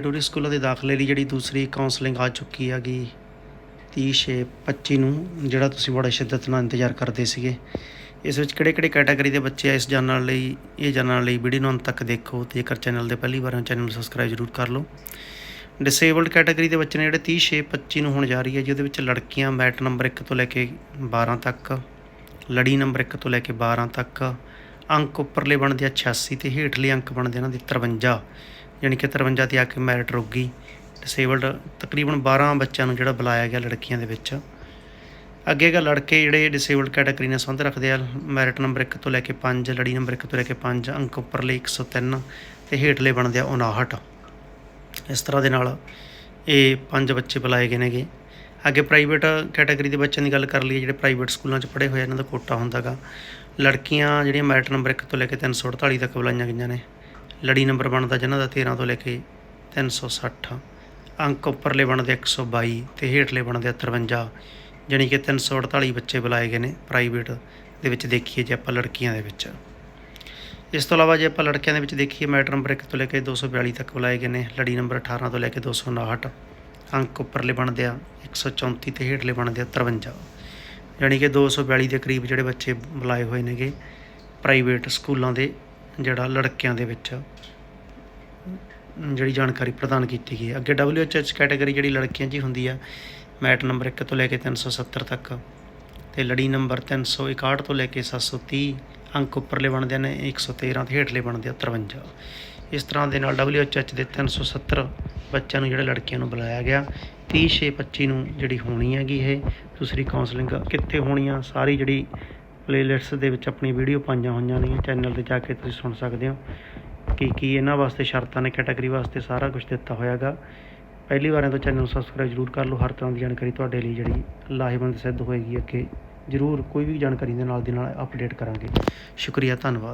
Tourist ਸਕੂਲਾਂ ਦੇ ਦਾਖਲੇ ਲਈ ਜਿਹੜੀ ਦੂਸਰੀ ਕਾਉਂਸਲਿੰਗ ਆ ਚੁੱਕੀ ਹੈਗੀ 30 ਛੇ 25 ਨੂੰ, ਜਿਹੜਾ ਤੁਸੀਂ ਬੜਾ ਸ਼ਿੱਦਤ ਨਾਲ ਇੰਤਜ਼ਾਰ ਕਰਦੇ ਸੀਗੇ। ਇਸ ਵਿੱਚ ਕਿਹੜੇ ਕਿਹੜੇ ਕੈਟਾਗਰੀ ਦੇ ਬੱਚੇ ਆ ਇਸ ਜਾਣਨ ਲਈ, ਇਹ ਜਾਣਨ ਲਈ ਵੀਡੀਓ ਨੂੰ ਅੰਤ ਤੱਕ ਦੇਖੋ ਤੇ ਜੇਕਰ ਚੈਨਲ ਦੇ ਪਹਿਲੀ ਵਾਰ ਹੋ ਚੈਨਲ ਨੂੰ ਸਬਸਕ੍ਰਾਈਬ ਜ਼ਰੂਰ ਕਰ ਲਓ। ਡਿਸੇਬਲਡ ਕੈਟਾਗਰੀ ਦੇ ਬੱਚੇ ਨੇ ਜਿਹੜੇ 30 ਛੇ 25 ਨੂੰ ਹੋਣ ਜਾ ਰਹੀ ਹੈ, ਜਿਹਦੇ ਵਿੱਚ ਲੜਕੀਆਂ ਮੈਟ ਨੰਬਰ 1 ਤੋਂ ਲੈ ਕੇ 12 ਤੱਕ, ਲੜੀ ਨੰਬਰ 1 ਤੋਂ ਲੈ ਕੇ 12 ਤੱਕ, ਅੰਕ ਉੱਪਰਲੇ ਬਣਦੇ ਆ 86 ਤੇ ਹੇਠਲੇ ਅੰਕ ਬਣਦੇ ਇਹਨਾਂ ਦੇ 53 ਯਾਨੀ ਕਿ 53 ਤੇ ਆ ਕੇ ਮੈਰਿਟ ਰੁਕ ਗਈ। ਡਿਸੇਬਲਡ ਤਕਰੀਬਨ 12 ਬੱਚਿਆਂ ਨੂੰ ਜਿਹੜਾ ਬੁਲਾਇਆ ਗਿਆ ਲੜਕੀਆਂ ਦੇ ਵਿੱਚ। ਅੱਗੇ ਗਾ ਲੜਕੇ ਜਿਹੜੇ ਡਿਸੇਬਲਡ ਕੈਟਾਗਰੀ ਨਾਲ ਸੰਬੰਧ ਰੱਖਦੇ ਆ। ਮੈਰਿਟ ਨੰਬਰ 1 ਤੋਂ ਲੈ ਕੇ 5 ਲੜੀ ਨੰਬਰ 1 ਤੋਂ ਲੈ ਕੇ 5 ਅੰਕ ਉੱਪਰਲੇ 103 ਤੇ ਹੇਠਲੇ ਬਣਦੇ ਆ 59 ਇਸ ਤਰ੍ਹਾਂ ਦੇ ਨਾਲ ਇਹ ਪੰਜ ਬੱਚੇ ਬੁਲਾਏ ਗਏ ਨੇਗੇ। ਅੱਗੇ ਪ੍ਰਾਈਵੇਟ ਕੈਟਾਗਰੀ ਦੇ ਬੱਚਿਆਂ ਦੀ ਗੱਲ ਕਰ ਲਈਏ, ਜਿਹੜੇ ਪ੍ਰਾਈਵੇਟ ਸਕੂਲਾਂ 'ਚ ਪੜ੍ਹੇ ਹੋਏ ਇਹਨਾਂ ਦਾ ਕੋਟਾ ਹੁੰਦਾਗਾ ਲੜਕੀਆਂ ਜਿਹੜੀਆਂ ਮੈਰਿਟ ਨੰਬਰ 1 ਤੋਂ ਲੈ ਕੇ 348 ਤੱਕ ਬੁਲਾਈਆਂ ਗਈਆਂ ਨੇ। ਲੜੀ ਨੰਬਰ ਬਣਦਾ ਜਿਨ੍ਹਾਂ ਦਾ 13 ਤੋਂ ਲੈ ਕੇ 360 ਅੰਕ ਉੱਪਰਲੇ ਬਣਦੇ 122 ਤੇ ਹੇਠਲੇ ਬਣਦੇ 53 ਜਾਣੀ ਕਿ 348 ਬੱਚੇ ਬੁਲਾਏ ਗਏ ਨੇ ਪ੍ਰਾਈਵੇਟ ਦੇ ਵਿੱਚ ਦੇਖੀਏ ਜੇ ਆਪਾਂ ਲੜਕੀਆਂ ਦੇ ਵਿੱਚ। ਇਸ ਤੋਂ ਇਲਾਵਾ ਜੇ ਆਪਾਂ ਲੜਕਿਆਂ ਦੇ ਵਿੱਚ ਦੇਖੀਏ, ਮੈਟਰ ਨੰਬਰ 1 ਤੋਂ ਲੈ ਕੇ 242 ਤੱਕ ਬੁਲਾਏ ਗਏ ਨੇ, ਲੜੀ ਨੰਬਰ 18 ਤੋਂ ਲੈ ਕੇ 259 ਅੰਕ ਉੱਪਰਲੇ ਬਣਦੇ ਆ 134 ਤੇ ਹੇਠਲੇ ਬਣਦੇ ਆ 53 ਜਾਣੀ ਕਿ 242 ਦੇ ਕਰੀਬ ਜਿਹੜੇ ਬੱਚੇ ਬੁਲਾਏ ਹੋਏ ਨੇਗੇ, ਪ੍ਰਾਈਵੇਟ ਸਕੂਲਾਂ ਦੇ ਜਿਹੜਾ ਲੜਕਿਆਂ ਦੇ ਵਿੱਚ ਜਿਹੜੀ ਜਾਣਕਾਰੀ ਪ੍ਰਦਾਨ ਕੀਤੀ ਗਈ ਹੈ। ਅੱਗੇ WHH ਕੈਟਾਗਰੀ ਜਿਹੜੀ ਲੜਕੀਆਂ 'ਚ ਹੁੰਦੀ ਆ, ਮੈਟ ਨੰਬਰ 1 ਤੋਂ ਲੈ ਕੇ 370 ਤੱਕ ਤੇ ਲੜੀ ਨੰਬਰ 361 ਤੋਂ ਲੈ ਕੇ 730 ਅੰਕ ਉੱਪਰਲੇ ਬਣਦੇ ਨੇ 113 ਤੇ ਹੇਠਲੇ ਬਣਦੇ ਆ 53 ਇਸ ਤਰ੍ਹਾਂ ਦੇ ਨਾਲ WHH ਦੇ 370 ਬੱਚਿਆਂ ਨੂੰ ਜਿਹੜੇ ਲੜਕੀਆਂ ਨੂੰ ਬੁਲਾਇਆ ਗਿਆ। 30 ਛੇ 25 ਨੂੰ ਜਿਹੜੀ ਹੋਣੀ ਹੈਗੀ ਇਹ ਦੂਸਰੀ ਕਾਉਂਸਲਿੰਗ ਕਿੱਥੇ ਹੋਣੀ ਆ ਸਾਰੀ ਜਿਹੜੀ ਪਲੇਲਿਸਟ ਦੇ ਵਿੱਚ ਆਪਣੀ ਵੀਡੀਓ ਪਾਈਆਂ ਹੋਈਆਂ ਨੇ ਚੈਨਲ ਤੇ ਜਾ ਕੇ ਤੁਸੀਂ ਸੁਣ ਸਕਦੇ ਹੋ ਕੀ ਕੀ ਇਹਨਾਂ ਵਾਸਤੇ ਸ਼ਰਤਾਂ ਨੇ ਕੈਟਾਗਰੀ ਵਾਸਤੇ ਸਾਰਾ ਕੁਝ ਦਿੱਤਾ ਹੋਇਆਗਾ। ਪਹਿਲੀ ਵਾਰਾਂ ਤੋਂ ਚੈਨਲ ਨੂੰ ਸਬਸਕ੍ਰਾਈਬ ਜ਼ਰੂਰ ਕਰ ਲਓ, ਹਰ ਤਰ੍ਹਾਂ ਦੀ ਜਾਣਕਾਰੀ ਤੁਹਾਡੇ ਲਈ ਜਿਹੜੀ ਲਾਹੇਵੰਦ ਸਿੱਧ ਹੋਏਗੀ ਅੱਗੇ। ਜ਼ਰੂਰ ਕੋਈ ਵੀ ਜਾਣਕਾਰੀ ਦੇ ਨਾਲ ਦੀ ਨਾਲ ਅਪਡੇਟ ਕਰਾਂਗੇ। ਸ਼ੁਕਰੀਆ, ਧੰਨਵਾਦ।